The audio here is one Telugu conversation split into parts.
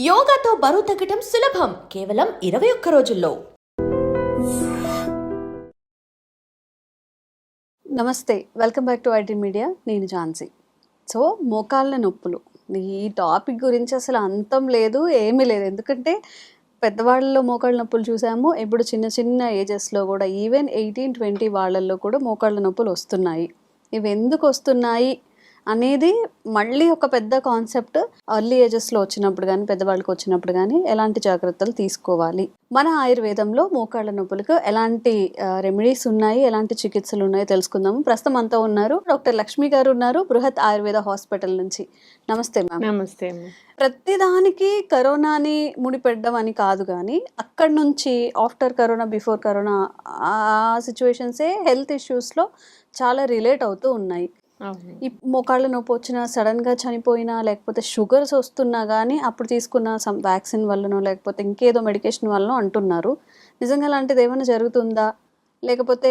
యోగాతో బరువు తగ్గటం సులభం. కేవలం ఇరవై ఒక్క రోజుల్లో. నమస్తే. Welcome back to IT media. నేను ఝాన్సీ. సో మోకాళ్ళ నొప్పులు. ఈ టాపిక్ గురించి అసలు అంతం లేదు ఏమీ లేదు. ఎందుకంటే పెద్దవాళ్ళలో మోకాళ్ళ నొప్పులు చూసాము. ఇప్పుడు చిన్న చిన్న ఏజెస్లో కూడా ఈవెన్ ఎయిటీన్ ట్వంటీ వాళ్ళల్లో కూడా మోకాళ్ళ నొప్పులు వస్తున్నాయి. ఇవి ఎందుకు వస్తున్నాయి? అనేది మళ్ళీ ఒక పెద్ద కాన్సెప్ట్ ఎర్లీ ఏజెస్లో వచ్చినప్పుడు కానీ పెద్దవాళ్ళకి వచ్చినప్పుడు కానీ ఎలాంటి జాగ్రత్తలు తీసుకోవాలి మన ఆయుర్వేదంలో మోకాళ్ళ నొప్పులకు ఎలాంటి రెమెడీస్ ఉన్నాయి ఎలాంటి చికిత్సలు ఉన్నాయో తెలుసుకుందాము ప్రస్తుతం అంతా ఉన్నారు డాక్టర్ లక్ష్మి గారు ఉన్నారు బృహత్ ఆయుర్వేద హాస్పిటల్ నుంచి నమస్తే మ్యామ్ నమస్తే. ప్రతిదానికి కరోనాని ముడిపెట్టడం అని కాదు కానీ అక్కడి నుంచి ఆఫ్టర్ కరోనా బిఫోర్ కరోనా ఆ సిచ్యువేషన్సే హెల్త్ ఇష్యూస్లో చాలా రిలేట్ అవుతూ ఉన్నాయి. ఈ మోకాళ్ళ నొప్పి వచ్చినా సడన్గా చనిపోయినా లేకపోతే షుగర్స్ వస్తున్నా కానీ అప్పుడు తీసుకున్న సమ్ వ్యాక్సిన్ వల్లనో లేకపోతే ఇంకేదో మెడికేషన్ వల్లనో అంటున్నారు. నిజంగా అలాంటిది ఏమైనా జరుగుతుందా? లేకపోతే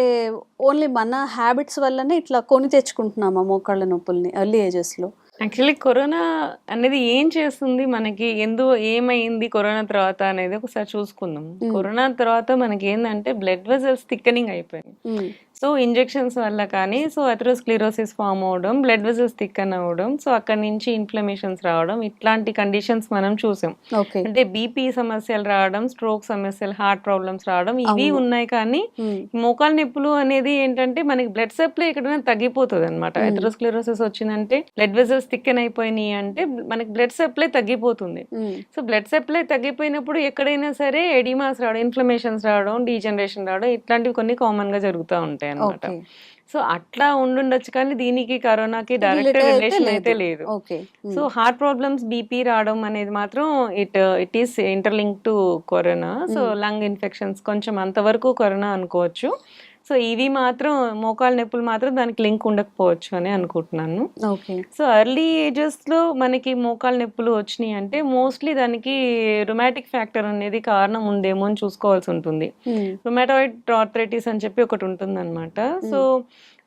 ఓన్లీ మన హ్యాబిట్స్ వల్లనే ఇట్లా కొని తెచ్చుకుంటున్నామా మోకాళ్ళ నొప్పుల్ని ఎర్లీ ఏజెస్లో యాక్చువల్లీ కరోనా అనేది ఏం చేస్తుంది మనకి? ఎందు ఏమైంది కరోనా తర్వాత అనేది ఒకసారి చూసుకుందాం. కరోనా తర్వాత మనకి ఏంటంటే బ్లడ్ వెజల్స్ థిక్కనింగ్ అయిపోయింది సో ఇంజెక్షన్స్ వల్ల కానీ సో అథెరోస్క్లిరోసిస్ ఫామ్ అవడం బ్లడ్ వెజల్స్ థిక్కన్ అవ్వడం సో అక్కడి నుంచి ఇన్ఫ్లమేషన్స్ రావడం ఇట్లాంటి కండిషన్స్ మనం చూసాం. అంటే బీపీ సమస్యలు రావడం స్ట్రోక్ సమస్యలు హార్ట్ ప్రాబ్లమ్స్ రావడం ఇవి. ఉన్నాయి కానీ మోకాలు నొప్పులు అనేది ఏంటంటే మనకి బ్లడ్ సప్లై ఎక్కడైనా తగ్గిపోతుంది అనమాట. ఎథరోస్క్లెరోసిస్ వచ్చిందంటే బ్లడ్ వెజల్స్ థిక్కన్ అయిపోయినాయి అంటే మనకి బ్లడ్ సప్లై తగ్గిపోతుంది. సో బ్లడ్ సప్లై తగ్గిపోయినప్పుడు ఎక్కడైనా సరే ఎడిమాస్ రావడం ఇన్ఫ్లమేషన్స్ రావడం డీజనరేషన్ రావడం ఇట్లాంటివి కొన్ని కామన్గా జరుగుతూ ఉంటాయి. అనమాట ఓకే. సో అట్లా ఉండుండొచ్చు కానీ దీనికి కరోనాకి డైరెక్ట్ రిలేషన్ అయితే లేదు. సో హార్ట్ ప్రాబ్లమ్స్ బీపీ రావడం అనేది మాత్రం it it is interlink to Corona so. Lung infections కొంచెం అంతవరకు కరోనా అనుకోవచ్చు. సో ఇవి మాత్రం మోకాలు నొప్పులు మాత్రం దానికి లింక్ ఉండకపోవచ్చు అని అనుకుంటున్నాను. ఓకే. సో ఎర్లీ ఏజెస్లో మనకి మోకాలు నొప్పులు వచ్చినాయి అంటే మోస్ట్లీ దానికి రొమాటిక్ ఫ్యాక్టర్ అనేది కారణం ఉందేమో అని చూసుకోవాల్సి ఉంటుంది. రొమాటాయిడ్ ఆర్థరైటిస్ అని చెప్పి ఒకటి ఉంటుంది అనమాట సో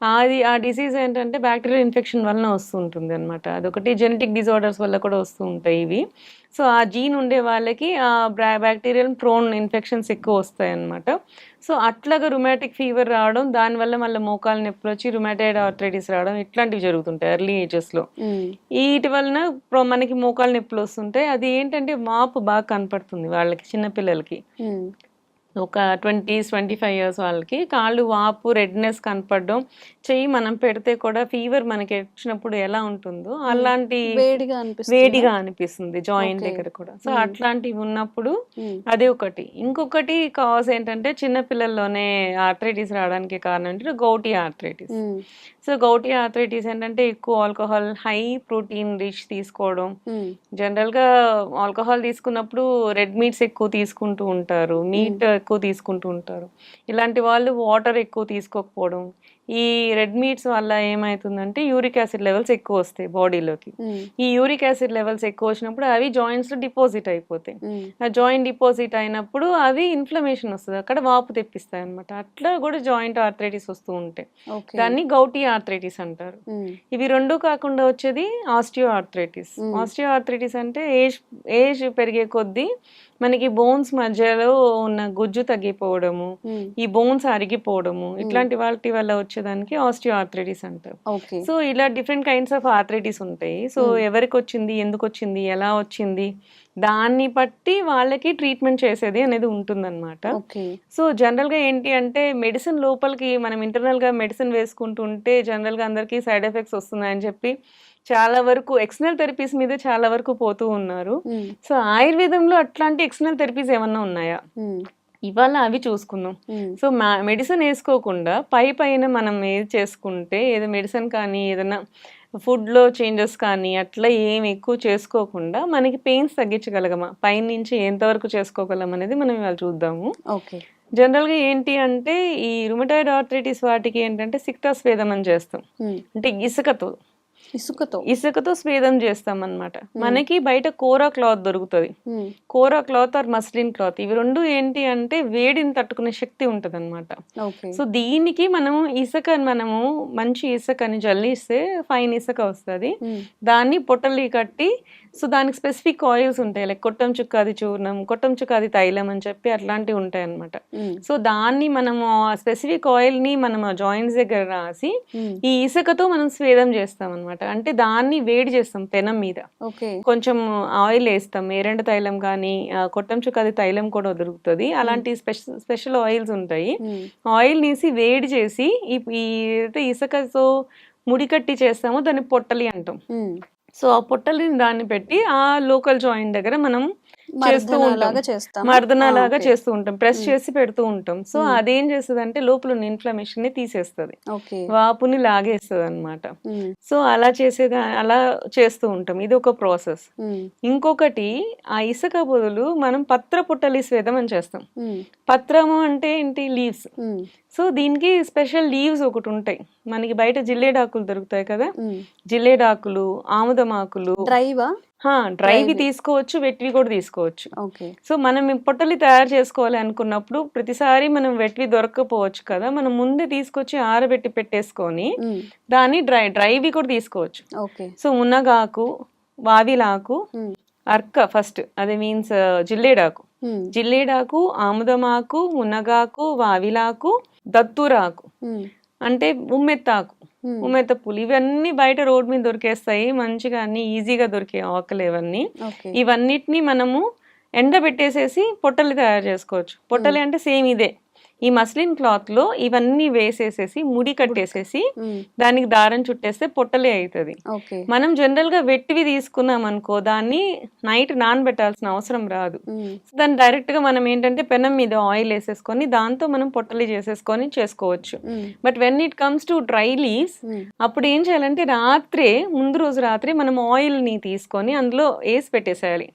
అది ఆ డిసీజ్ ఏంటంటే బ్యాక్టీరియల్ ఇన్ఫెక్షన్ వలన వస్తుంటుంది అనమాట అదొకటి జెనెటిక్ డిజార్డర్స్ వల్ల కూడా వస్తూ ఉంటాయి ఇవి. సో ఆ జీన్ ఉండే వాళ్ళకి ఆ బ్యాక్టీరియల్ ప్రోన్ ఇన్ఫెక్షన్స్ ఎక్కువ వస్తాయి అనమాట సో అట్లాగా రుమాటిక్ ఫీవర్ రావడం దానివల్ల మళ్ళీ మోకాలు నొప్పులు వచ్చి రుమాటైడ్ ఆర్థరైటిస్ రావడం ఇట్లాంటివి జరుగుతుంటాయి ఎర్లీ ఏజెస్లో వీటి వలన మనకి మోకాలు నొప్పులు వస్తుంటాయి. అది ఏంటంటే మాపు బాగా కనపడుతుంది వాళ్ళకి చిన్నపిల్లలకి. ఒక ట్వంటీస్ ట్వంటీ ఫైవ్ ఇయర్స్ వాళ్ళకి కాళ్ళు వాపు రెడ్నెస్ కనపడడం చెయ్యి మనం పెడితే కూడా ఫీవర్ మనకి వచ్చినప్పుడు ఎలా ఉంటుందో అలాంటి వేడిగా అనిపిస్తుంది. వేడిగా అనిపిస్తుంది జాయింట్. దగ్గర కూడా. సో. అట్లాంటివి ఉన్నప్పుడు అదే ఒకటి. ఇంకొకటి కాజ్ ఏంటంటే చిన్న పిల్లల్లోనే ఆర్థరైటిస్ రావడానికి కారణం ఏంటంటే gouty arthritis so gouty arthritis ఏంటంటే ఎక్కువ ఆల్కహాల్ హై ప్రోటీన్ రిచ్ తీసుకోవడం. జనరల్గా ఆల్కహాల్ తీసుకున్నప్పుడు రెడ్ మీట్స్ ఎక్కువ తీసుకుంటూ ఉంటారు మీట్ ఎక్కువ తీసుకుంటూ ఉంటారు. ఇలాంటి వాళ్ళు వాటర్ ఎక్కువ తీసుకోకపోవడం ఈ రెడ్ మీట్స్ వల్ల ఏమవుతుందంటే యూరిక్ యాసిడ్ లెవెల్స్ ఎక్కువ వస్తాయి బాడీలోకి. ఈ యూరిక్ యాసిడ్ లెవెల్స్ ఎక్కువ వచ్చినప్పుడు అవి జాయింట్స్లో డిపాజిట్ అయిపోతాయి. ఆ జాయింట్ డిపాజిట్ అయినప్పుడు అవి ఇన్ఫ్లమేషన్ వస్తుంది. అక్కడ వాపు తెప్పిస్తాయి అనమాట అట్లా కూడా జాయింట్ ఆర్థరైటిస్ వస్తూ ఉంటాయి. దాన్ని గౌటీ ఆర్థరైటిస్ అంటారు. ఇవి రెండు కాకుండా వచ్చేది ఆస్టియో ఆర్థరైటిస్. ఆస్టియో ఆర్థరైటిస్ అంటే ఏజ్ ఏజ్ పెరిగే కొద్దీ మనకి బోన్స్ మధ్యలో ఉన్న గుజ్జు తగ్గిపోవడము ఈ బోన్స్ అరిగిపోవడము ఇట్లాంటి వాటి వల్ల వచ్చేదానికి ఆస్టియో ఆర్థరైటిస్ అంటారు సో ఇలా డిఫరెంట్ కైండ్స్ ఆఫ్ ఆర్థరైటిస్ ఉంటాయి. So Mm. ఎవరికి వచ్చింది ఎందుకు వచ్చింది ఎలా వచ్చింది దాన్ని బట్టి వాళ్ళకి ట్రీట్మెంట్ చేసేది అనేది ఉంటుందన్నమాట. సో జనరల్గా ఏంటి అంటే మెడిసిన్ లోపలికి మనం ఇంటర్నల్గా మెడిసిన్ వేసుకుంటుంటే జనరల్గా అందరికీ సైడ్ ఎఫెక్ట్స్ వస్తున్నాయని చెప్పి చాలా వరకు ఎక్స్టర్నల్ థెరపీస్ మీద చాలా వరకు పోతూ ఉన్నారు. సో ఆయుర్వేదంలో అట్లాంటి ఎక్స్టర్నల్ థెరపీస్ ఏమన్నా ఉన్నాయా? ఇవాళ అవి చూసుకుందాం. సో మా మెడిసిన్ వేసుకోకుండా పై పైన మనం ఏది చేసుకుంటే ఏదో మెడిసిన్ కానీ ఏదైనా ఫుడ్లో చేంజెస్ కానీ అట్లా ఏం ఎక్కువ చేసుకోకుండా మనకి పెయిన్స్ తగ్గించగలగమా? పైన నుంచి ఎంతవరకు చేసుకోగలం అనేది మనం ఇవాళ చూద్దాము. ఓకే. జనరల్గా ఏంటి అంటే ఈ రుమటాయిడ్ ఆర్థరైటిస్ వాటికి ఏంటంటే సిక్టా స్వేదం అని చేస్తాం. అంటే ఇసుకతో ఇసుకతో. ఇసుకతో స్వేదం చేస్తాం అన్నమాట మనకి బయట కోరా క్లాత్ దొరుకుతుంది. Kora cloth or muslin cloth. ఇవి రెండు ఏంటి అంటే వేడిని తట్టుకునే శక్తి ఉంటుంది అనమాట సో దీనికి మనము ఇసుక మనము మంచి ఇసుకని జల్లిస్తే ఫైన్ ఇసుక వస్తుంది. దాన్ని పొట్టలి కట్టి సో దానికి స్పెసిఫిక్ ఆయిల్స్ ఉంటాయి. లైక్ కొట్టం చుక్కాది చూర్ణం కొట్టం చుక్కాది తైలం అని చెప్పి అట్లాంటివి ఉంటాయి అన్నమాట ఉమ్, సో దాన్ని మనము స్పెసిఫిక్ ఆయిల్ని మనం జాయింట్స్ దగ్గర రాసి ఈ ఇసుకతో మనం స్వేదం చేస్తాం అనమాట అంటే దాన్ని వేడి చేస్తాం పెనం మీద. ఓకే. కొంచెం ఆయిల్ వేస్తాం. ఏరెండ తైలం కానీ కొట్టం చుక్కది తైలం కూడా దొరుకుతుంది. అలాంటి స్పెషల్ స్పెషల్ ఆయిల్స్ ఉంటాయి. ఆయిల్ తీసి వేడి చేసి ఈ ఇసుకతో ముడికట్టి చేస్తామో దాన్ని పొట్టలి అంటాం. సో ఆ పొట్టలిని దాన్ని పెట్టి ఆ లోకల్ జాయింట్ దగ్గర మనం చేస్తూ ఉంటాం. లాగా చేస్తామా? మర్దన ఆ, లాగా ఓకే. చేస్తూ ఉంటాం. ప్రెస్. చేసి పెడుతూ ఉంటాం. సో. అదేం చేస్తుంది అంటే లోపల ఉన్న ఇన్ఫ్లమేషన్ని తీసేస్తుంది. వాపుని లాగేస్తుంది అనమాట సో అలా చేసేది అలా చేస్తూ ఉంటాం. ఇది ఒక ప్రాసెస్. ఇంకొకటి ఆ ఇసుక బదులు మనం పత్ర పుట్టలి స్వేదం అని చేస్తాం. పత్రము అంటే ఏంటి? లీవ్స్. సో దీనికి స్పెషల్ లీవ్స్ ఒకటి ఉంటాయి. మనకి బయట జిల్లేడాకులు దొరుకుతాయి కదా. జిల్లేడాకులు ఆముదమాకులు. డ్రైవా? డ్రైవి. తీసుకోవచ్చు వెట్వి కూడా తీసుకోవచ్చు. ఓకే. సో మనం పొట్టలు తయారు చేసుకోవాలి అనుకున్నప్పుడు ప్రతిసారి మనం వెట్వి దొరకకపోవచ్చు కదా? మనం ముందే తీసుకొచ్చి ఆరబెట్టి పెట్టేసుకొని దాన్ని డ్రై డ్రైవి కూడా తీసుకోవచ్చు. ఓకే. సో మునగాకు వావిలాకు అర్క ఫస్ట్. అది మీన్స్ జిల్లేడాకు జిల్లేడాకు ఆముదమాకు మునగాకు వావిలాకు దత్తూరాకు అంటే ఉమ్మెత్తాకు. ఉమ్, ఉమ్మెత్త పూలు. ఇవన్నీ బయట రోడ్ మీద దొరికేస్తాయి. మంచిగా అన్ని ఈజీగా దొరికే ఆకులు ఇవన్నీ. ఇవన్నిటిని మనము ఎండబెట్టేసేసి పొట్టలు తయారు చేసుకోవచ్చు. పొట్టలి అంటే సేమ్ ఇదే. ఈ మస్లిన్ క్లాత్లో ఇవన్నీ వేసేసేసి ముడి కట్టేసేసి దానికి దారం చుట్టేస్తే పొట్టలే అవుతుంది మనం జనరల్గా వెట్టివి తీసుకున్నాం అనుకో దాన్ని నైట్ నానబెట్టాల్సిన అవసరం రాదు. దాన్ని డైరెక్ట్గా మనం ఏంటంటే పెనం మీద ఆయిల్ వేసేసుకొని దాంతో మనం పొట్టలి చేసేసుకొని చేసుకోవచ్చు. But when it comes to dry leaves అప్పుడు ఏం చేయాలంటే రాత్రే ముందు రోజు రాత్రి మనం ఆయిల్ని తీసుకొని అందులో వేసి పెట్టేసేయాలి.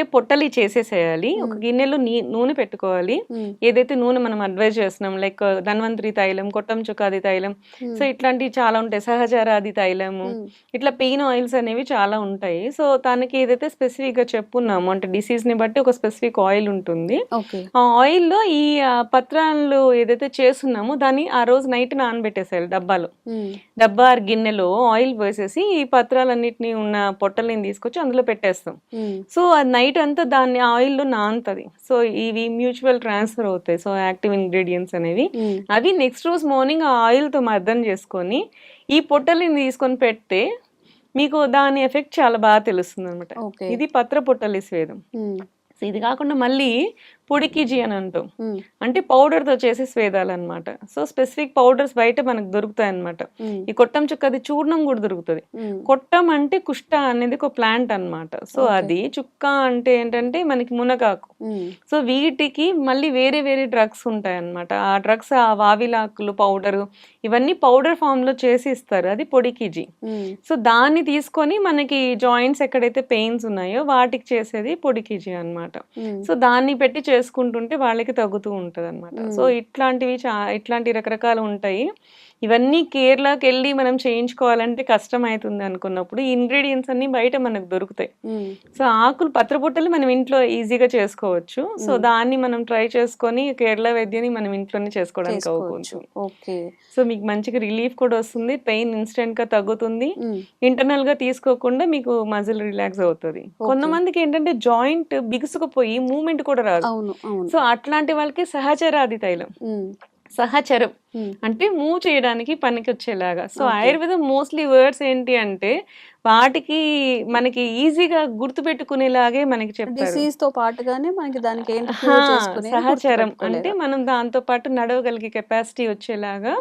అంటే పొట్టలి చేసేసేయాలి. ఒక గిన్నెలో నీ నూనె పెట్టుకోవాలి. ఏదైతే నూనె మనం అడ్వైజ్ చేస్తున్నాం లైక్ ధన్వంతరి తైలం కొట్టం చుక్కాది తైలం. సో ఇట్లాంటివి చాలా ఉంటాయి. సహజరాది తైలము. ఇట్లా పెయిన్ ఆయిల్స్ అనేవి చాలా ఉంటాయి. సో తనకి ఏదైతే స్పెసిఫిక్గా చెప్పున్నామో అంటే డిసీజ్ని బట్టి ఒక స్పెసిఫిక్ ఆయిల్ ఉంటుంది. ఆ ఆయిల్లో ఈ పత్రాలు ఏదైతే చేస్తున్నామో దాన్ని ఆ రోజు నైట్ నానబెట్టేసేయాలి డబ్బాలో. డబ్బా ఆర్ గిన్నెలో ఆయిల్ వేసేసి ఈ పత్రాలన్నిటిని ఉన్న పొట్టల్ని తీసుకొచ్చి అందులో పెట్టేస్తాం. సో అది నైట్ అంతా దాన్ని ఆయిల్లో నానుతుంది. సో ఇవి మ్యూచువల్ ట్రాన్స్ఫర్ అవుతాయి. సో యాక్టివ్ ఇంగ్రీడియంట్స్ అనేవి. ఉమ్, అవి నెక్స్ట్ రోజు మార్నింగ్ ఆ ఆయిల్తో మర్దన చేసుకొని ఈ పొట్టల్ని తీసుకొని పెడితే మీకు దాని ఎఫెక్ట్ చాలా బాగా తెలుస్తుంది అనమాట ఇది పత్ర పొట్టలి స్వేదం సో ఇది కాకుండా మళ్ళీ పొడికిజి అని అంటాం. అంటే పౌడర్తో చేసే స్వేదాలు అనమాట సో స్పెసిఫిక్ పౌడర్స్ బయట మనకు దొరుకుతాయి అనమాట ఈ కొట్టం చుక్క అది చూర్ణం కూడా దొరుకుతుంది. కొట్టం అంటే కుష్ట అనేది ఒక ప్లాంట్ అన్నమాట. సో. అది చుక్క అంటే ఏంటంటే మనకి మునగాకు. సో వీటికి మళ్ళీ వేరే వేరే డ్రగ్స్ ఉంటాయి అన్నమాట ఆ డ్రగ్స్ ఆ వావిలాకులు పౌడర్ ఇవన్నీ పౌడర్ ఫామ్లో చేసి ఇస్తారు. అది పొడికిజి సో దాన్ని తీసుకొని మనకి జాయింట్స్ ఎక్కడైతే పెయిన్స్ ఉన్నాయో వాటికి చేసేది పొడికిజి అన్నమాట. ఉమ్, సో దాన్ని పెట్టి చేసుకుంటుంటే వాళ్ళకి తగ్గుతూ ఉంటది అనమాట. సో ఇట్లాంటివి చా ఇట్లాంటి రకరకాలు ఉంటాయి ఇవన్నీ కేరళకి వెళ్ళి మనం చేయించుకోవాలంటే కష్టం అవుతుంది అనుకున్నప్పుడు ఈ ఇంగ్రీడియంట్స్ అన్ని బయట మనకు దొరుకుతాయి. సో ఆకులు పత్రపుట్టలు మనం ఇంట్లో ఈజీగా చేసుకోవచ్చు. సో. దాన్ని మనం ట్రై చేసుకొని కేరళ వైద్యాన్ని మనం ఇంట్లోనే చేసుకోవడానికి ఓకే. సో మీకు మంచిగా రిలీఫ్ కూడా వస్తుంది పెయిన్ ఇన్స్టెంట్గా తగ్గుతుంది. ఇంటర్నల్గా తీసుకోకుండా మీకు మజిల్ రిలాక్స్ అవుతుంది. కొంతమందికి ఏంటంటే జాయింట్ బిగుసుకుపోయి మూమెంట్ కూడా రాదు. సో అట్లాంటి వాళ్ళకి సహచరాది తైలం. సహచరం. అంటే మూవ్ చేయడానికి పనికి వచ్చేలాగా సో. ఆయుర్వేదం మోస్ట్లీ వర్డ్స్ ఏంటి అంటే వాటికి మనకి ఈజీగా గుర్తుపెట్టుకునేలాగే మనకి చెప్తారు డిసీజ్తో పాటుగానే మనకి దానికి సహచరం. గుర్తుపెట్టుకోలేరు. అంటే మనం దాంతో పాటు నడవగలిగే కెపాసిటీ వచ్చేలాగా.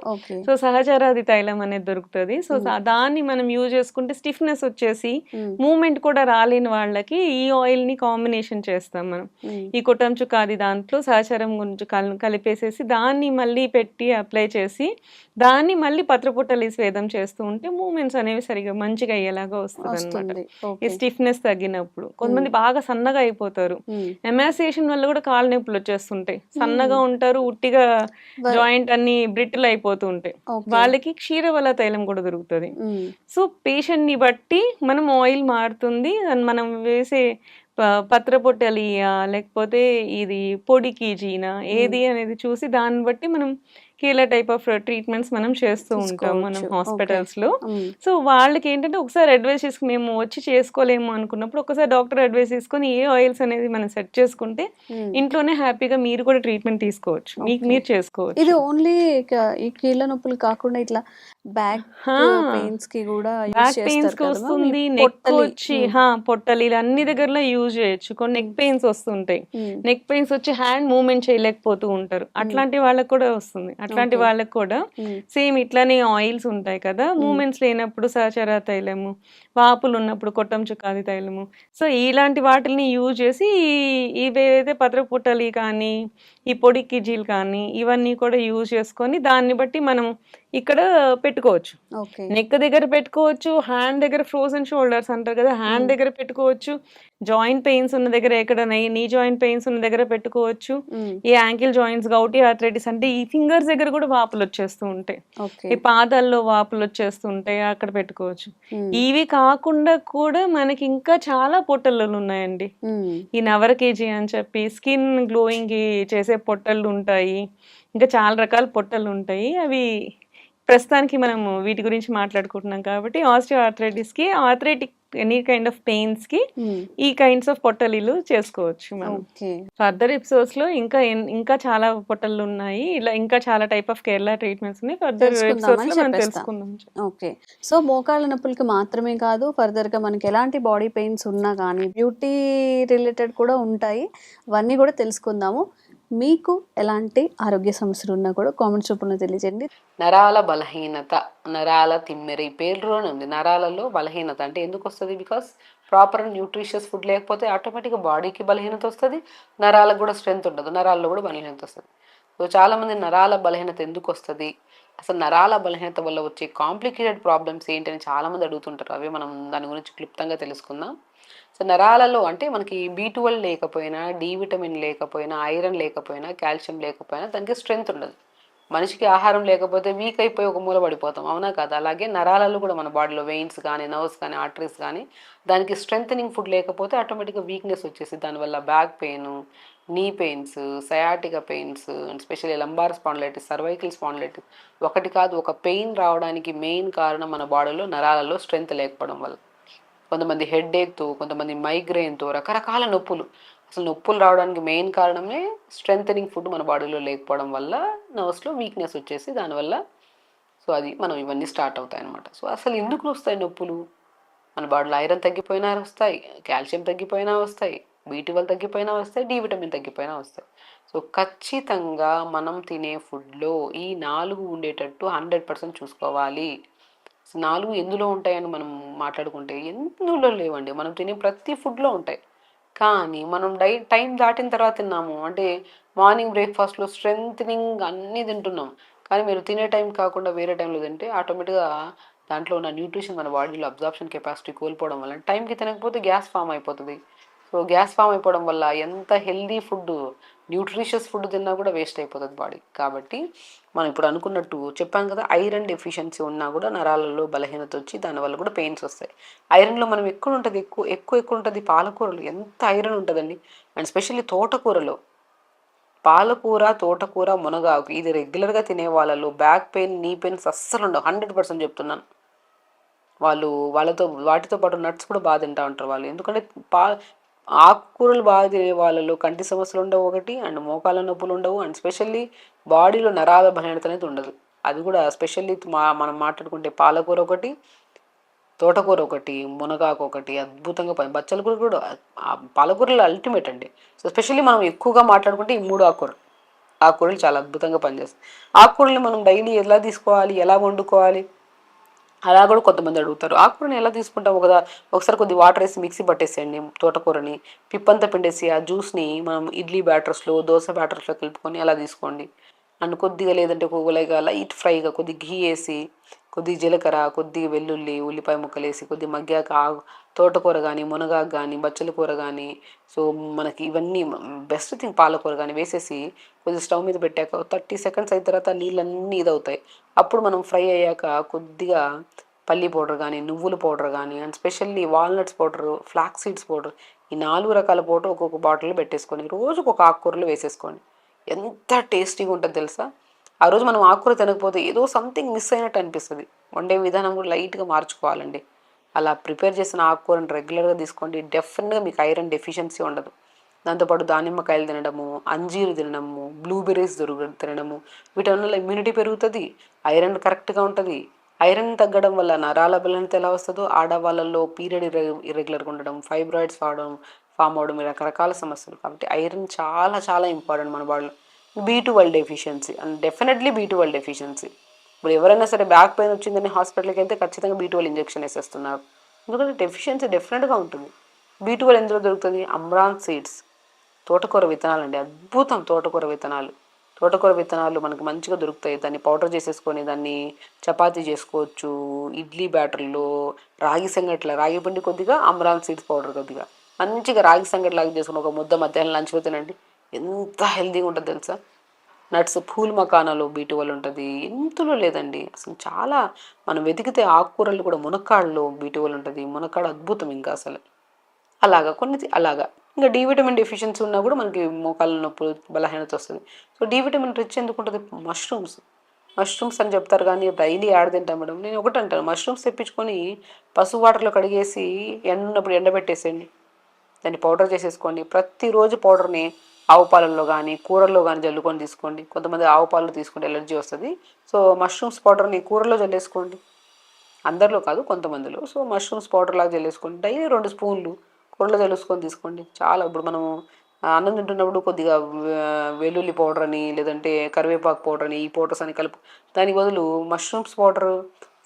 సో సహచరాది తైలం అనేది దొరుకుతుంది. So Hmm. దాన్ని మనం యూజ్ చేసుకుంటే స్టిఫ్నెస్ వచ్చేసి మూమెంట్ కూడా రాలేని వాళ్ళకి ఈ ఆయిల్ని కాంబినేషన్ చేస్తాం మనం. ఈ కొట్టం చుక్కాది దాంట్లో సహచరం గురించి కల్ కలిపేసేసి దాన్ని మళ్ళీ పెట్టి అప్లై చేసి దాన్ని మళ్ళీ పత్రపుట్టలి స్వేదం చేస్తూ ఉంటే మూమెంట్స్ అనేవి సరిగా మంచిగా అయ్యేలాగా వస్తుంది. అనమాట ఈ స్టిఫ్నెస్ తగ్గినప్పుడు. కొంతమంది బాగా సన్నగా అయిపోతారు. ఎమాసియేషన్ వల్ల కూడా కాళ్ళ నొప్పులు వచ్చేస్తుంటాయి. సన్నగా ఉంటారు ఉట్టిగా జాయింట్ అన్ని బ్రిటిల్ అయిపోతూ ఉంటాయి. వాళ్ళకి క్షీరవల్ల తైలం కూడా దొరుకుతుంది. సో పేషెంట్ని బట్టి మనం ఆయిల్ మారుతుంది. and మనం వేసే పత్రపొట్టలియా లేకపోతే ఇది పొడి కీజీనా ఏది అనేది చూసి దాన్ని బట్టి మనం ఇలా టైప్ ఆఫ్ ట్రీట్మెంట్స్ మనం చేస్తూ ఉంటాం మనం. హాస్పిటల్స్లో. సో వాళ్ళకి ఏంటంటే ఒకసారి అడ్వైస్ చేసుకుని మేము వచ్చి చేసుకోలేము అనుకున్నప్పుడు ఒకసారి డాక్టర్ అడ్వైస్ తీసుకొని ఏ ఆయిల్స్ అనేది మనం సెట్ చేసుకుంటే. ఇంట్లోనే హ్యాపీగా మీరు కూడా ట్రీట్మెంట్ తీసుకోవచ్చు మీకు మీరు చేసుకోవచ్చు ఇది ఓన్లీ ఈ కీళ్ళ నొప్పులు కాకుండా ఇట్లా బ్యాక్. పెయిన్స్కి కూడా బ్యాక్ పెయిన్స్కి వస్తుంది నెక్. వచ్చి పొట్టలు ఇలా అన్ని దగ్గరలో యూజ్ చేయొచ్చు కొన్ని నెక్ పెయిన్స్ వస్తుంటాయి. నెక్ పెయిన్స్ వచ్చి హ్యాండ్ మూవ్మెంట్ చేయలేకపోతూ ఉంటారు అట్లాంటి వాళ్ళకి కూడా వస్తుంది అట్లాంటి. వాళ్ళకి కూడా. సేమ్ ఇట్లానే ఆయిల్స్ ఉంటాయి కదా. మూమెంట్స్ లేనప్పుడు సహచర తైలము వాపులు ఉన్నప్పుడు కొట్టం చుక్కాది తైలము. సో ఇలాంటి వాటిని యూజ్ చేసి ఇవేదైతే పత్ర పుట్టలి కానీ ఈ పొడి కిజీలు కానీ ఇవన్నీ కూడా యూజ్ చేసుకొని దాన్ని బట్టి మనం ఇక్కడ పెట్టుకోవచ్చు. నెక్ దగ్గర పెట్టుకోవచ్చు హ్యాండ్ దగ్గర ఫ్రోజన్ షోల్డర్స్ అంటారు కదా హ్యాండ్ దగ్గర పెట్టుకోవచ్చు జాయింట్ పెయిన్స్ ఉన్న దగ్గర ఎక్కడ నీ జాయింట్ పెయిన్స్ ఉన్న దగ్గర పెట్టుకోవచ్చు. ఈ యాంకిల్ జాయింట్స్ గౌటీ ఆర్థరైటిస్ అంటే ఈ ఫింగర్స్ దగ్గర కూడా వాపులు వచ్చేస్తూ ఉంటాయి. ఈ పాదాల్లో వాపులు వచ్చేస్తూ ఉంటాయి అక్కడ పెట్టుకోవచ్చు. ఇవి కాకుండా కూడా మనకి ఇంకా చాలా పొట్టలు ఉన్నాయండి. ఈ నవర కేజీ అని చెప్పి స్కిన్ గ్లోయింగ్ చేసే పొట్టలు ఉంటాయి. ఇంకా చాలా రకాల పొట్టలు ఉంటాయి. అవి ప్రస్తుతానికి మనం వీటి గురించి మాట్లాడుకుంటున్నాం కాబట్టి ఆస్టియో ఆర్థరైటిస్కి ఆర్థరైటిక్ ఎనీ కైండ్ ఆఫ్ పెయిన్స్కి మ్మ్. ఈ కైండ్స్ ఆఫ్ పొట్టలీలు చేసుకోవచ్చు మనం. ఫర్దర్ ఎపిసోడ్స్లో ఇంకా ఇంకా చాలా పొట్టలు ఉన్నాయి ఇలా ఇంకా చాలా టైప్ ఆఫ్ కేరళ ట్రీట్మెంట్స్ ఉన్నాయి. ఫర్దర్ ఎపిసోడ్స్లో మనం. తెలుసుకుందాం. ఓకే. సో మోకాళ్ళ నొప్పులకి మాత్రమే కాదు ఫర్దర్గా మనకి ఎలాంటి బాడీ పెయిన్స్ ఉన్నా కానీ బ్యూటీ రిలేటెడ్ కూడా ఉంటాయి. అవన్నీ కూడా తెలుసుకుందాము. మీకు ఎలాంటి ఆరోగ్య సమస్యలు ఉన్నా కూడా కామెంట్స్ రూపంలో తెలియజేయండి. నరాల బలహీనత నరాల తిమ్మెర ఈ పేరులోనే ఉంది నరాలలో బలహీనత అంటే ఎందుకు వస్తుంది? బికాస్ ప్రాపర్ న్యూట్రిషియస్ ఫుడ్ లేకపోతే ఆటోమేటిక్గా బాడీకి బలహీనత వస్తుంది నరాలకు కూడా స్ట్రెంత్ ఉండదు నరాల్లో కూడా బలహీనత వస్తుంది. సో చాలామంది నరాల బలహీనత ఎందుకు వస్తుంది? అసలు నరాల బలహీనత వల్ల వచ్చే కాంప్లికేటెడ్ ప్రాబ్లమ్స్ ఏంటని చాలామంది అడుగుతుంటారు. అవి మనం దాని గురించి క్లుప్తంగా తెలుసుకుందాం. సో నరాలలో అంటే మనకి బీ ట్వెల్వ్ లేకపోయినా డి విటమిన్ లేకపోయినా ఐరన్ లేకపోయినా కాల్షియం లేకపోయినా దానికి స్ట్రెంత్ ఉండదు. మనిషికి ఆహారం లేకపోతే వీక్ అయిపోయి ఒక మూల పడిపోతాం. అవునా కదా? అలాగే నరాలలో కూడా మన బాడీలో వెయిన్స్ కానీ నర్వ్స్ కానీ ఆర్టరీస్ కానీ దానికి స్ట్రెంగ్ ఫుడ్ లేకపోతే ఆటోమేటిక్గా వీక్నెస్ వచ్చేసి దానివల్ల back pain knee pains sciatica pains and specially lumbar spondylitis cervical spondylitis ఒకటి కాదు ఒక పెయిన్ రావడానికి మెయిన్ కారణం మన బాడీలో నరాలలో స్ట్రెంత్ లేకపోవడం వల్ల. కొంతమంది హెడ్ కొంతమంది మైగ్రెయిన్తో రకరకాల నొప్పులు. అసలు నొప్పులు రావడానికి మెయిన్ కారణమే స్ట్రెంగ్ ఫుడ్ మన బాడీలో లేకపోవడం వల్ల నర్వ్స్లో వీక్నెస్ వచ్చేసి దానివల్ల. సో అది మనం ఇవన్నీ స్టార్ట్ అవుతాయి అనమాట సో అసలు ఎందుకు వస్తాయి నొప్పులు? మన బాడీలో ఐరన్ తగ్గిపోయినా వస్తాయి కాల్షియం తగ్గిపోయినా వస్తాయి బీటీవల్ తగ్గిపోయినా వస్తాయి డి విటమిన్ తగ్గిపోయినా వస్తాయి. సో ఖచ్చితంగా మనం తినే ఫుడ్లో ఈ నాలుగు ఉండేటట్టు హండ్రెడ్ పర్సెంట్ చూసుకోవాలి. నాలుగు ఎందులో ఉంటాయని మనం మాట్లాడుకుంటే ఎందులో లేవండి? మనం తినే ప్రతి ఫుడ్లో ఉంటాయి. కానీ మనం డై టైం దాటిన తర్వాత తిన్నాము. అంటే మార్నింగ్ బ్రేక్ఫాస్ట్లో స్ట్రెంగ్ అన్నీ తింటున్నాం. కానీ మీరు తినే టైం కాకుండా వేరే టైంలో తింటే ఆటోమేటిక్గా దాంట్లో ఉన్న న్యూట్రిషన్ మన బాడీలో అబ్జార్ప్షన్ కెపాసిటీ కోల్పోవడం వల్ల టైంకి తినకపోతే గ్యాస్ ఫామ్ అయిపోతుంది. సో గ్యాస్ ఫామ్ అయిపోవడం వల్ల ఎంత హెల్దీ ఫుడ్ న్యూట్రిషియస్ ఫుడ్ తిన్నా కూడా వేస్ట్ అయిపోతుంది బాడీ. కాబట్టి మనం ఇప్పుడు అనుకున్నట్టు చెప్పాను కదా ఐరన్ డెఫిషియన్సీ ఉన్నా కూడా నరాలలో బలహీనత వచ్చి దానివల్ల కూడా పెయిన్స్ వస్తాయి. ఐరన్లో మనం ఎక్కువ ఉంటుంది ఎక్కువ ఎక్కువ ఎక్కువ ఉంటుంది పాలకూరలు. ఎంత ఐరన్ ఉంటుందండి? అండ్ స్పెషల్లీ తోటకూరలో. పాలకూర తోటకూర మునగాకు ఇది రెగ్యులర్గా తినే వాళ్ళలో బ్యాక్ పెయిన్ నీ పెయిన్స్ అస్సలు ఉండవు. హండ్రెడ్ పర్సెంట్ చెప్తున్నాను. వాళ్ళు వాళ్ళతో వాటితో పాటు నట్స్ కూడా బాగా తింటా ఉంటారు వాళ్ళు. ఎందుకంటే పా ఆకుకూరలు బాగా తినే వాళ్ళలో కంటి సమస్యలు ఉండవు ఒకటి అండ్ మోకాల నొప్పులు ఉండవు అండ్ స్పెషల్లీ బాడీలో నరాల బలహీనత అనేది ఉండదు. అది కూడా స్పెషల్లీ మా మనం మాట్లాడుకుంటే పాలకూర ఒకటి తోటకూర ఒకటి మునగాకు ఒకటి అద్భుతంగా పని. బచ్చల కూర కూడా పాలకూరలు అల్టిమేట్ అండి. సో స్పెషల్లీ మనం ఎక్కువగా మాట్లాడుకుంటే ఈ మూడు ఆకుకూరలు. ఆకుకూరలు చాలా అద్భుతంగా పనిచేస్తాయి. ఆకుకూరలు మనం డైలీ ఎలా తీసుకోవాలి ఎలా వండుకోవాలి? అలా కూడా కొంతమంది అడుగుతారు. ఆకుకూరని ఎలా తీసుకుంటాం ఒకదా ఒకసారి కొద్ది వాటర్ వేసి మిక్సీ పట్టేసేయండి తోటకూరని. పిప్పంతా పిండేసి ఆ జ్యూస్ని మనం ఇడ్లీ బ్యాటర్స్లో దోశ బ్యాటర్స్లో కలుపుకొని అలా తీసుకోండి. అండ్ కొద్దిగా లేదంటే లైక్ లైట్ ఫ్రైగా కొద్ది ఘీ వేసి కొద్ది జీలకర్ర కొద్ది వెల్లుల్లి ఉల్లిపాయ ముక్కలేసి కొద్ది మగ్గాక తోటకూర కానీ మునగాకు కానీ బచ్చల కూర కానీ సో మనకి ఇవన్నీ బెస్ట్ థింగ్ పాలకూర కానీ వేసేసి కొద్ది స్టవ్ మీద పెట్టాక థర్టీ సెకండ్స్ అయిన తర్వాత నీళ్ళన్నీ ఇదవుతాయి. అప్పుడు మనం ఫ్రై అయ్యాక కొద్దిగా పల్లి పౌడర్ కానీ నువ్వుల పౌడర్ కానీ and specially walnuts powder flax seeds powder ఈ నాలుగు రకాల పౌడర్ ఒక్కొక్క బాటిల్ పెట్టేసుకొని రోజుకు ఒక ఆకుకూరలు వేసేసుకోండి. ఎంత టేస్టీగా ఉంటుంది తెలుసా? ఆ రోజు మనం ఆకుకూర తినకపోతే ఏదో సంథింగ్ మిస్ అయినట్టు అనిపిస్తుంది. వండే విధానం కూడా లైట్గా మార్చుకోవాలండి. అలా ప్రిపేర్ చేసిన ఆకుకూరను రెగ్యులర్గా తీసుకోండి. డెఫినెట్గా మీకు ఐరన్ డెఫిషియన్సీ ఉండదు. దాంతోపాటు దానిమ్మకాయలు తినడము అంజీరు తినడము బ్లూబెర్రీస్ దొరుకు తినడము. వీటి వల్ల ఇమ్యూనిటీ పెరుగుతుంది ఐరన్ కరెక్ట్గా ఉంటుంది. ఐరన్ తగ్గడం వల్ల నరాల బలహీనత ఎలా వస్తుందో ఆడవాళ్ళల్లో పీరియడ్ ఇర్రెగ్యులర్గా ఉండడం ఫైబ్రాయిడ్స్ వాడడం ఫామ్ అవడం రకరకాల సమస్యలు. కాబట్టి ఐరన్ చాలా చాలా ఇంపార్టెంట్ మన బాడీలో B twelve deficiency and definitely B twelve deficiency ఇప్పుడు ఎవరైనా సరే బ్యాక్ పెయిన్ వచ్చిందని హాస్పిటల్కి వెళ్తే ఖచ్చితంగా బీ ట్వెల్వ్ ఇంజెక్షన్ వేసేస్తున్నారు. ఎందుకంటే డెఫిషియన్సీ డెఫినెట్గా ఉంటుంది. బీ ట్వెల్వ్ ఎందులో దొరుకుతుంది? అమ్రాన్ సీడ్స్ తోటకూర విత్తనాలు అండి. అద్భుతం తోటకూర విత్తనాలు. తోటకూర విత్తనాలు మనకు మంచిగా దొరుకుతాయి. దాన్ని పౌడర్ చేసేసుకొని దాన్ని చపాతీ చేసుకోవచ్చు. ఇడ్లీ బ్యాటర్లో రాగి సంగట్ల రాగి పిండి కొద్దిగా అమరాన్ సీడ్స్ పౌడర్ కొద్దిగా. మంచిగా రాగి సంగటి లాగా చేసుకుని ఒక ముద్ద మధ్యాహ్నం లంచ్లో తినండి. ఎంత హెల్తీగా ఉంటుంది తెలుసా? నట్స్ పూల్ మకానాలో బీటు వల్ల ఉంటుంది. ఎంతలో లేదండి. అసలు చాలా మనం వెతికితే ఆకుకూరలు కూడా మునక్కాడలో బీటు వల్ల ఉంటుంది. మునక్కాడ అద్భుతం ఇంకా అసలు. అలాగా కొన్ని అలాగా. ఇంకా డి విటమిన్ డెఫిషియన్సీ ఉన్నా కూడా మనకి మోకాళ్ళ నొప్పులు బలహీనత వస్తుంది. సో డి విటమిన్ రిచ్ ఎందుకు ఉంటుంది? మష్రూమ్స్. మష్రూమ్స్ అని చెప్తారు కానీ డైలీ యాడ్ తింటాం మేడం. నేను ఒకటి అంటాను. మష్రూమ్స్ తెప్పించుకొని పసుపు వాటర్లో కడిగేసి ఎండ ఉన్నప్పుడు ఎండబెట్టేసేయండి. దాన్ని పౌడర్ చేసేసుకోండి. ప్రతిరోజు పౌడర్ని ఆవు పాలల్లో కానీ కూరల్లో కానీ జల్లుకొని తీసుకోండి. కొంతమంది ఆవు పాలు తీసుకుంటే ఎలర్జీ వస్తుంది. సో మష్రూమ్స్ పౌడర్ని కూరలో జల్లేసుకోండి. అందరిలో కాదు కొంతమందిలో. సో మష్రూమ్స్ పౌడర్ లాగా జల్లేసుకోండి. డైలీ రెండు స్పూన్లు కూరలో జల్లుసుకొని తీసుకోండి. చాలా ఇప్పుడు మనము అన్నం తింటున్నప్పుడు కొద్దిగా వెల్లుల్లి పౌడర్ అని లేదంటే కరివేపాకు పౌడర్ అని ఈ పౌడర్స్ అని కలుపు దాని బదులు mushrooms powder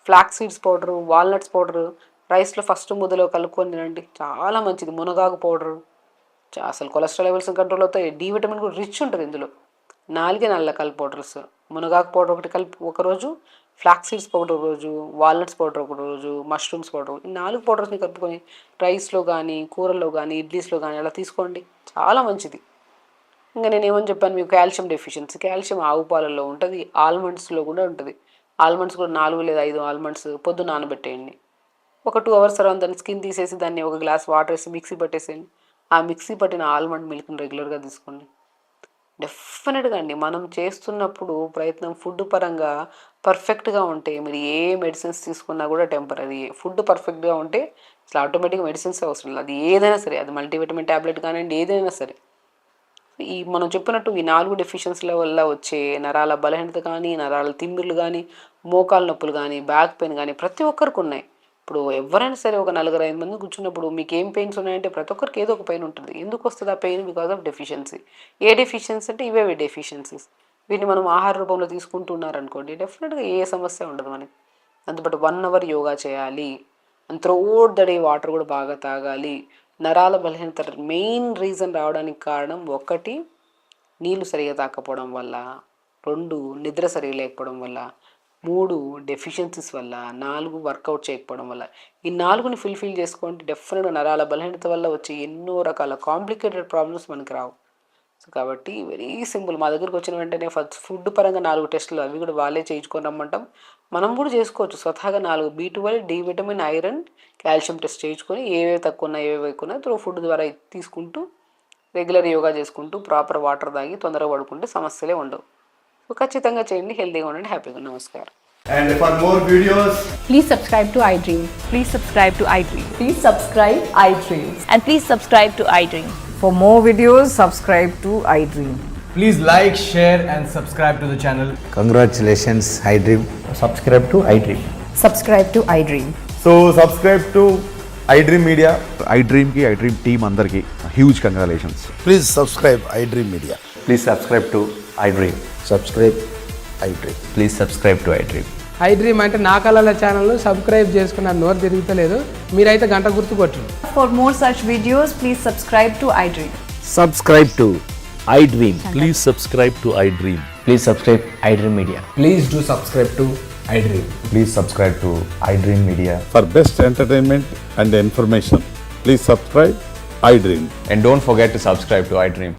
flax seeds powder walnuts powder రైస్లో ఫస్ట్ ముద్దలో కలుపుకొని తినండి. చాలా మంచిది. మునగాకు పౌడరు అసలు కొలెస్ట్రాల్ లెవెల్స్ కంట్రోల్ అవుతాయి. డి విటమిన్ కూడా రిచ్ ఉంటుంది ఇందులో. నాలుగే నల్ల కలిపి పౌడర్స్. మునగాకు పౌడర్ ఒకటి కలిపి ఒకరోజు ఫ్లాక్స్ సీడ్స్ పౌడర్ ఒక రోజు వాల్నట్స్ పౌడర్ ఒక రోజు మష్రూమ్స్ పౌడర్. ఈ నాలుగు పౌడర్స్ని కలుపుకొని రైస్లో కానీ కూరల్లో కానీ ఇడ్లీస్లో కానీ అలా తీసుకోండి. చాలా మంచిది. ఇంకా నేను ఏమని చెప్పాను మీకు? Calcium deficiency. కాల్షియం ఆవు పాలల్లో ఉంటుంది. ఆల్మండ్స్లో కూడా ఉంటుంది. ఆల్మండ్స్ కూడా నాలుగు లేదా ఐదు ఆల్మండ్స్ పొద్దు నానబెట్టేయండి. ఒక టూ అవర్స్ తర్వాత దాన్ని స్కిన్ తీసేసి దాన్ని ఒక గ్లాస్ వాటర్ వేసి మిక్సీ పట్టేసేయండి. ఆ మిక్సీ పట్టిన ఆల్మండ్ మిల్క్ని రెగ్యులర్గా తీసుకోండి. డెఫినెట్గా అండి. మనం చేస్తున్నప్పుడు ప్రయత్నం ఫుడ్ పరంగా పర్ఫెక్ట్గా ఉంటే మీరు ఏ మెడిసిన్స్ తీసుకున్నా కూడా టెంపరీ ఫుడ్ పర్ఫెక్ట్గా ఉంటే ఇట్లా ఆటోమేటిక్గా మెడిసిన్స్ అవసరం లేదు. అది ఏదైనా సరే అది మల్టీవిటమిన్ ట్యాబ్లెట్ కానివ్వండి ఏదైనా సరే. ఈ మనం చెప్పినట్టు ఈ నాలుగు డెఫిషియన్సీల వల్ల వచ్చే నరాల బలహీనత కానీ నరాల తిమ్మిర్లు కానీ మోకాలు నొప్పులు కానీ బ్యాక్ పెయిన్ కానీ ప్రతి ఒక్కరికి ఉన్నాయి. ఇప్పుడు ఎవరైనా సరే ఒక నలుగురు ఐదు మంది కూర్చున్నప్పుడు మీకు ఏం పెయిన్స్ ఉన్నాయంటే ప్రతి ఒక్కరికి ఏదో ఒక పెయిన్ ఉంటుంది. ఎందుకు వస్తుంది ఆ pain? Because of deficiency. A deficiency అంటే ఇవే డెఫిషియన్సీస్. వీటిని మనం ఆహార రూపంలో తీసుకుంటున్నారనుకోండి డెఫినెట్గా ఏ సమస్య ఉండదు మనకి. అందుబాటు వన్ అవర్ యోగా చేయాలి. And throughout the day water కూడా బాగా తాగాలి. నరాల బలహీనత మెయిన్ రీజన్ రావడానికి కారణం ఒకటి నీళ్ళు సరిగా తాకపోవడం వల్ల. రెండు నిద్ర సరిగా లేకపోవడం వల్ల. మూడు డెఫిషియన్సీస్ వల్ల నాలుగు వర్కౌట్ చేయకపోవడం వల్ల. ఈ నాలుగుని ఫుల్ఫిల్ చేసుకోండి డెఫినెట్గా నరాల బలహీనత వల్ల వచ్చే ఎన్నో రకాల కాంప్లికేటెడ్ ప్రాబ్లమ్స్ మనకి రావు. సో కాబట్టి వెరీ సింపుల్ మా దగ్గరకు వచ్చిన వెంటనే ఫస్ట్ ఫుడ్ పరంగా నాలుగు టెస్టులు అవి కూడా వాళ్ళే చేయించుకొని రమ్మంటాం. మనం కూడా చేసుకోవచ్చు. స్వతహాగా నాలుగు B twelve D vitamin iron calcium test చేయించుకొని ఏవేవి తక్కువ ఉన్నాయి ఏవేవి ఎక్కువ త్రో ఫుడ్ ద్వారా తీసుకుంటూ రెగ్యులర్ యోగా చేసుకుంటూ ప్రాపర్ వాటర్ తాగి తొందరగా పడుకుంటే సమస్యలే ఉండవు. సో ఖచ్చితంగా చేయండి హెల్తీగా ఉండండి హ్యాపీగా నమస్కారం And for more videos, Please subscribe to iDream. Please subscribe to iDream. Please subscribe iDreams. And please subscribe to iDream. For more videos, subscribe to iDream. please like, share, and subscribe to the channel. Congratulations, iDream. subscribe to iDream. Subscribe to iDream. So subscribe to iDream Media. ఐ డ్రీమ్కి ఐ డ్రీమ్ టీమ్ అందరికీ huge congratulations Please subscribe iDream Media. Please subscribe I iDream. Subscribe dream please subscribe to iDream iDream అంటే నా కళల ఛానల్ను సబ్స్క్రైబ్ చేసుకున్న నోరు తిరుగుతలేదు. మీరైతే గంట గుర్తు కొట్టు for more such videos please subscribe to iDream subscribe to iDream please subscribe to iDream please subscribe dream media please do subscribe to iDream please subscribe to iDream media for best entertainment and information please subscribe dream and don't forget to subscribe to iDream